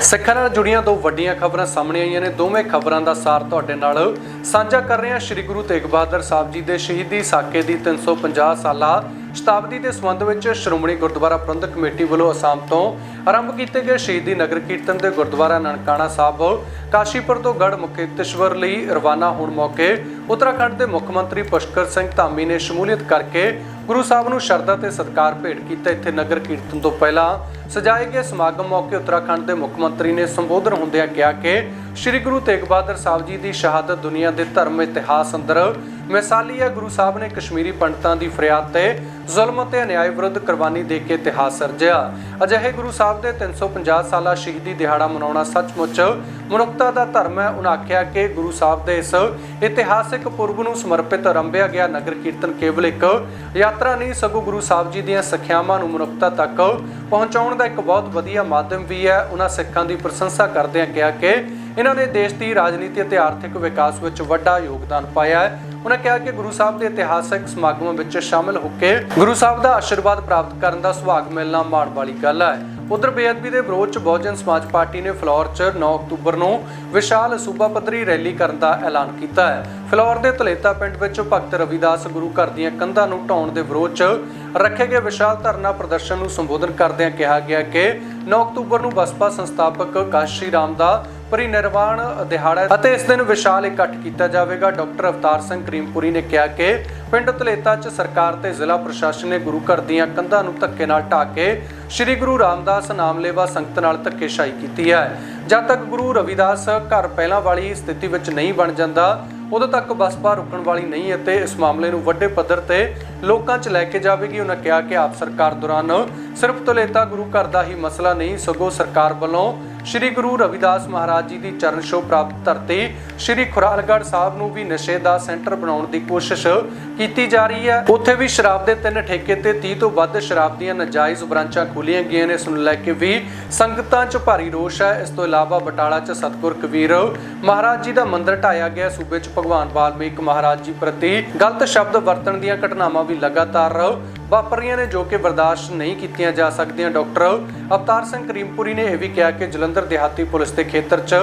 ਸਿੱਖਾਂ ਨਾਲ ਜੁੜੀਆਂ ਦੋ ਵੱਡੀਆਂ ਖਬਰਾਂ ਸਾਹਮਣੇ ਆਈਆਂ ਨੇ। ਦੋਵੇਂ ਖਬਰਾਂ ਦਾ ਸਾਰ ਤੁਹਾਡੇ ਨਾਲ ਸਾਂਝਾ ਕਰ ਰਹੇ ਹਾਂ। ਸ੍ਰੀ ਗੁਰੂ ਤੇਗ ਬਹਾਦਰ ਸਾਹਿਬ ਜੀ ਦੇ ਸ਼ਹੀਦੀ ਸਾਕੇ ਦੀ 350 ਸਾਲਾ ਸ਼ਤਾਬਦੀ ਦੇ ਸੰਬੰਧ ਵਿੱਚ ਸ਼੍ਰੋਮਣੀ ਗੁਰਦੁਆਰਾ ਪ੍ਰਬੰਧਕ ਕਮੇਟੀ ਵੱਲੋਂ ਅਸਾਮ ਤੋਂ ਆਰੰਭ ਕੀਤੇ ਗਏ ਸ਼ਹੀਦੀ ਨਗਰ ਕੀਰਤਨ ਦੇ ਗੁਰਦੁਆਰਾ ਨਨਕਾਣਾ ਸਾਹਿਬ ਕਾਸ਼ੀਪੁਰ ਤੋਂ ਗੜ ਮੁਕਤੇਸ਼ਵਰ ਲਈ ਰਵਾਨਾ ਹੋਣ ਮੌਕੇ ਉੱਤਰਾਖੰਡ ਦੇ ਮੁੱਖ ਮੰਤਰੀ ਪੁਸ਼ਕਰ ਸਿੰਘ ਧਾਮੀ ਨੇ ਸ਼ਮੂਲੀਅਤ ਕਰਕੇ ਗੁਰੂ ਸਾਹਿਬ ਨੂੰ ਸ਼ਰਧਾ ਤੇ ਸਤਿਕਾਰ ਭੇਟ ਕੀਤਾ। ਇੱਥੇ ਨਗਰ ਕੀਰਤਨ ਤੋਂ ਪਹਿਲਾਂ ਸਜਾਏ ਗਏ ਸਮਾਗਮ ਮੌਕੇ ਉੱਤਰਾਖੰਡ ਦੇ ਮੁੱਖ ਮੰਤਰੀ ਨੇ ਸੰਬੋਧਨ ਹੁੰਦਿਆਂ ਕਿਹਾ ਕਿ ਸ੍ਰੀ ਗੁਰੂ ਤੇਗ ਬਹਾਦਰ ਸਾਹਿਬ ਜੀ ਦੀ ਸ਼ਹਾਦਤ ਦੁਨੀਆ ਦੇ ਧਰਮ ਇਤਿਹਾਸ ਅੰਦਰ ਮਿਸਾਲੀ ਹੈ, ਗੁਰੂ ਸਾਹਿਬ ਨੇ ਕਸ਼ਮੀਰੀ ਪੰਡਤਾਂ ਦੀ ਫਰਿਆਦ ਤੇ ਜ਼ੁਲਮ ਅਤੇ ਅਨਿਆਏ ਵਿਰੁੱਧ ਕੁਰਬਾਨੀ ਦੇ ਕੇ ਇਤਿਹਾਸ ਸਿਰਜਿਆ। ਅਜਿਹੇ ਗੁਰੂ ਸਾਹਿਬ ਦੇ 350 ਸਾਲਾ ਸ਼ਹੀਦੀ ਦਿਹਾੜਾ ਮਨਾਉਣਾ ਸੱਚਮੁੱਚ ਮਨੁੱਖਤਾ ਦਾ ਧਰਮ ਹੈ। ਉਹਨਾਂ ਆਖਿਆ ਕਿ ਗੁਰੂ ਸਾਹਿਬ ਦੇ ਇਸ ਇਤਿਹਾਸਿਕ ਪੁਰਬ ਨੂੰ ਸਮਰਪਿਤ ਆਰੰਭਿਆ ਗਿਆ ਨਗਰ ਕੀਰਤਨ ਕੇਵਲ ਇੱਕ ਯਾਤਰਾ ਨਹੀਂ, ਸਗੋਂ ਗੁਰੂ ਸਾਹਿਬ ਜੀ ਦੀਆਂ ਸਿੱਖਿਆਵਾਂ ਨੂੰ ਮਨੁੱਖਤਾ ਤੱਕ ਪਹੁੰਚਾਉਣ ਦਾ ਇੱਕ ਬਹੁਤ ਵਧੀਆ ਮਾਧਿਅਮ ਵੀ ਹੈ। ਉਹਨਾਂ ਸਿੱਖਾਂ ਦੀ ਪ੍ਰਸ਼ੰਸਾ ਕਰਦਿਆਂ ਕਿਹਾ ਕਿ ਇਹਨਾਂ ਨੇ ਦੇਸ਼ ਦੀ ਰਾਜਨੀਤੀ ਅਤੇ ਆਰਥਿਕ ਵਿਕਾਸ ਵਿੱਚ ਵੱਡਾ ਯੋਗਦਾਨ ਪਾਇਆ ਹੈ। ਉਹਨਾਂ ਕਿਹਾ ਕਿ ਗੁਰੂ ਸਾਹਿਬ ਦੇ ਇਤਿਹਾਸਕ ਸਮਾਗਮਾਂ ਵਿੱਚ ਸ਼ਾਮਲ ਹੋ ਕੇ ਗੁਰੂ ਸਾਹਿਬ ਦਾ ਆਸ਼ੀਰਵਾਦ ਪ੍ਰਾਪਤ ਕਰਨ ਦਾ ਸੁਭਾਗ ਮਿਲਣਾ ਮਾਣ ਵਾਲੀ ਗੱਲ ਹੈ। ਉਧਰ ਬੇਅਦਬੀ ਦੇ ਵਿਰੋਧ ਚ ਬਹੁਜਨ ਸਮਾਜ ਪਾਰਟੀ ਨੇ ਫਲੋਰ ਚ 9 ਅਕਤੂਬਰ ਨੂੰ ਵਿਸ਼ਾਲ ਸੂਬਾ ਪੱਧਰੀ ਰੈਲੀ ਕਰਨ ਦਾ ਐਲਾਨ ਕੀਤਾ ਹੈ। ਫਲੋਰ ਦੇ ਧਲੇਤਾ ਪਿੰਡ ਵਿੱਚ ਭਗਤ ਰਵਿਦਾਸ ਗੁਰੂ ਘਰ ਦੀਆਂ ਕੰਧਾਂ ਨੂੰ ਢਾਉਣ ਦੇ ਵਿਰੋਧ ਚ ਰੱਖੇ ਗਏ ਵਿਸ਼ਾਲ ਧਰਨਾ ਪ੍ਰਦਰਸ਼ਨ ਨੂੰ ਸੰਬੋਧਨ ਕਰਦਿਆਂ ਕਿਹਾ ਗਿਆ ਕਿ 9 ਅਕਤੂਬਰ ਨੂੰ ਬਸਪਾ ਸੰਸਥਾਪਕ ਕਾਸ਼ੀ ਰਾਮ ਦਾ ਪਰਿਨਿਰਵਾਣ ਦਿਹਾੜਾ ਅਤੇ ਇਸ ਦਿਨ ਵਿਸ਼ਾਲ ਇਕੱਠ ਕੀਤਾ ਜਾਵੇਗਾ। ਡਾਕਟਰ ਅਵਤਾਰ ਸਿੰਘ ਕਰੀਮਪੁਰੀ ਨੇ ਕਿਹਾ ਕਿ ਪਿੰਡ ਧਲੇਤਾ 'ਚ ਸਰਕਾਰ ਤੇ ਜ਼ਿਲ੍ਹਾ ਪ੍ਰਸ਼ਾਸਨ ਨੇ ਗੁਰੂ ਘਰ ਦੀਆਂ ਕੰਧਾਂ ਨੂੰ ਧੱਕੇ ਨਾਲ ਢਾਹ ਕੇ ਸ੍ਰੀ ਗੁਰੂ ਰਾਮਦਾਸ ਨਾਮਲੇਵਾ ਸੰਗਤ ਨਾਲ ਧੱਕੇਸ਼ਾਹੀ ਕੀਤੀ ਹੈ। ਜਦ ਤੱਕ ਗੁਰੂ ਰਵਿਦਾਸ ਘਰ ਪਹਿਲਾਂ ਵਾਲੀ ਸਥਿਤੀ ਵਿੱਚ ਨਹੀਂ ਬਣ ਜਾਂਦਾ, ਉਦੋਂ ਤੱਕ ਬਸਪਾ ਰੁਕਣ ਵਾਲੀ ਨਹੀਂ ਅਤੇ ਇਸ ਮਾਮਲੇ ਨੂੰ ਵੱਡੇ ਪੱਧਰ ਤੇ ਲੋਕਾਂ 'ਚ ਲੈ ਕੇ ਜਾਵੇਗੀ। ਉਹਨਾਂ ਕਿਹਾ ਕਿ ਆਪ ਸਰਕਾਰ ਦੌਰਾਨ ਸਿਰਫ ਤਲੇਤਾ ਗੁਰੂ ਘਰ ਦਾ ਹੀ ਮਸਲਾ ਨਹੀਂ, ਸਗੋਂ ਸਰਕਾਰ ਵੱਲੋਂ ਸ੍ਰੀ ਗੁਰੂ ਰਵਿਦਾਸ ਮਹਾਰਾਜ ਜੀ ਦੀ ਚਰਨ ਛੋਹ ਪ੍ਰਾਪਤ ਧਰਤੀ, ਸ੍ਰੀ ਖੁਰਾਲਗੜ੍ਹ ਸਾਹਿਬ ਨੂੰ ਵੀ ਨਸ਼ੇ ਦਾ ਸੈਂਟਰ ਬਣਾਉਣ ਦੀ ਕੋਸ਼ਿਸ਼ ਕੀਤੀ ਜਾ ਰਹੀ ਹੈ। ਉੱਥੇ ਵੀ ਸ਼ਰਾਬ ਦੇ ਤਿੰਨ ਠੇਕੇ ਤੇ 30 ਤੋਂ ਵੱਧ ਸ਼ਰਾਬ ਦੀਆਂ ਨਾਜਾਇਜ਼ ਬ੍ਰਾਂਚਾਂ ਖੋਲੀਆਂ ਗਈਆਂ ਨੇ। ਇਸ ਨੂੰ ਲੈ ਕੇ ਵੀ ਸੰਗਤਾਂ 'ਚ ਭਾਰੀ ਰੋਸ਼ ਹੈ। ਇਸ ਤੋਂ ਇਲਾਵਾ ਬਟਾਲਾ 'ਚ ਸਤਗੁਰ ਕਬੀਰ ਮਹਾਰਾਜ ਜੀ ਦਾ ਮੰਦਿਰ ਢਾਇਆ ਗਿਆ ਸੂਬੇ 'ਚ ਭਗਵਾਨ ਵਾਲਮੀਕ ਮਹਾਰਾਜ ਜੀ ਪ੍ਰਤੀ ਗਲਤ ਸ਼ਬਦ ਵਰਤਣ ਦੀਆਂ ਘਟਨਾਵਾਂ ਵੀ ਲਗਾਤਾਰ ਵਾਪਰੀਆਂ ਨੇ ਜੋ ਕਿ ਬਰਦਾਸ਼ਤ ਨਹੀਂ ਕੀਤੀਆਂ ਜਾ ਸਕਦੀਆਂ। ਡਾਕਟਰ ਅਵਤਾਰ ਸਿੰਘ ਕਰੀਮਪੁਰੀ ਨੇ ਇਹ ਵੀ ਕਿਹਾ ਕਿ ਜਲੰਧਰ ਦਿਹਾਤੀ ਪੁਲਿਸ ਦੇ ਖੇਤਰ 'ਚ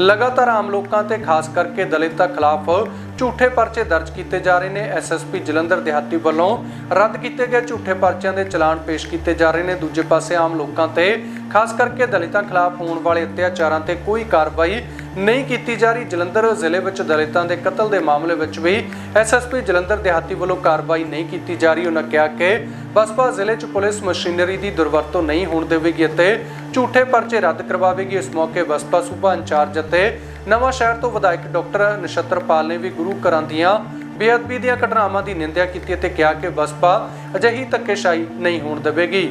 ਲਗਾਤਾਰ ਆਮ ਲੋਕਾਂ ਤੇ ਖਾਸ ਕਰਕੇ ਦਲਿਤਾਂ ਖਿਲਾਫ ਝੂਠੇ ਪਰਚੇ ਦਰਜ ਕੀਤੇ ਜਾ ਰਹੇ ਨੇ। ਐਸਐਸਪੀ ਜਲੰਧਰ ਦਿਹਾਤੀ ਵੱਲੋਂ ਰੱਦ ਕੀਤੇ ਗਏ ਝੂਠੇ ਪਰਚਿਆਂ ਦੇ ਚਲਾਨ ਪੇਸ਼ ਕੀਤੇ ਜਾ ਰਹੇ ਨੇ। ਦੂਜੇ ਪਾਸੇ ਆਮ ਲੋਕਾਂ ਤੇ ਖਾਸ ਕਰਕੇ ਦਲਿਤਾਂ ਖਿਲਾਫ ਹੋਣ ਵਾਲੇ ਅਤਿਆਚਾਰਾਂ ਤੇ ਕੋਈ ਕਾਰਵਾਈ ਨਹੀਂ ਕੀਤੀ ਜਾ ਰਹੀ। ਜਲੰਧਰ ਜ਼ਿਲ੍ਹੇ ਵਿੱਚ ਦਲਿਤਾਂ ਦੇ ਕਤਲ ਦੇ ਮਾਮਲੇ ਵਿੱਚ ਵੀ ਐਸਐਸਪੀ ਜਲੰਧਰ ਦਿਹਾਤੀ ਵੱਲੋਂ ਕਾਰਵਾਈ ਨਹੀਂ ਕੀਤੀ ਜਾ ਰਹੀ। ਉਹਨਾਂ ਕਿਹਾ ਕਿ ਬਸਪਾ ਜ਼ਿਲ੍ਹੇ 'ਚ ਪੁਲਿਸ ਮਸ਼ੀਨਰੀ ਦੀ ਦੁਰਵਰਤੋਂ ਨਹੀਂ ਹੋਣ ਦੇਵੇਗੀ ਅਤੇ ਝੂਠੇ ਪਰਚੇ ਰੱਦ ਕਰਵਾਵੇਗੀ। ਇਸ ਮੌਕੇ ਬਸਪਾ ਸੂਬਾ ਇੰਚਾਰਜ ਅਤੇ ਨਵਾਂ ਸ਼ਹਿਰ ਤੋਂ ਵਿਧਾਇਕ ਡਾਕਟਰ ਨਛੱਤਰਪਾਲ ਨੇ ਵੀ ਗੁਰੂ ਘਰਾਂ ਦੀਆਂ ਬੇਅਦਬੀ ਦੀਆਂ ਘਟਨਾਵਾਂ ਦੀ ਨਿੰਦਿਆ ਕੀਤੀ ਅਤੇ ਕਿਹਾ ਕਿ ਬਸਪਾ ਅਜਿਹੀ ਧੱਕੇਸ਼ਾਹੀ ਨਹੀਂ ਹੋਣ ਦੇਵੇਗੀ।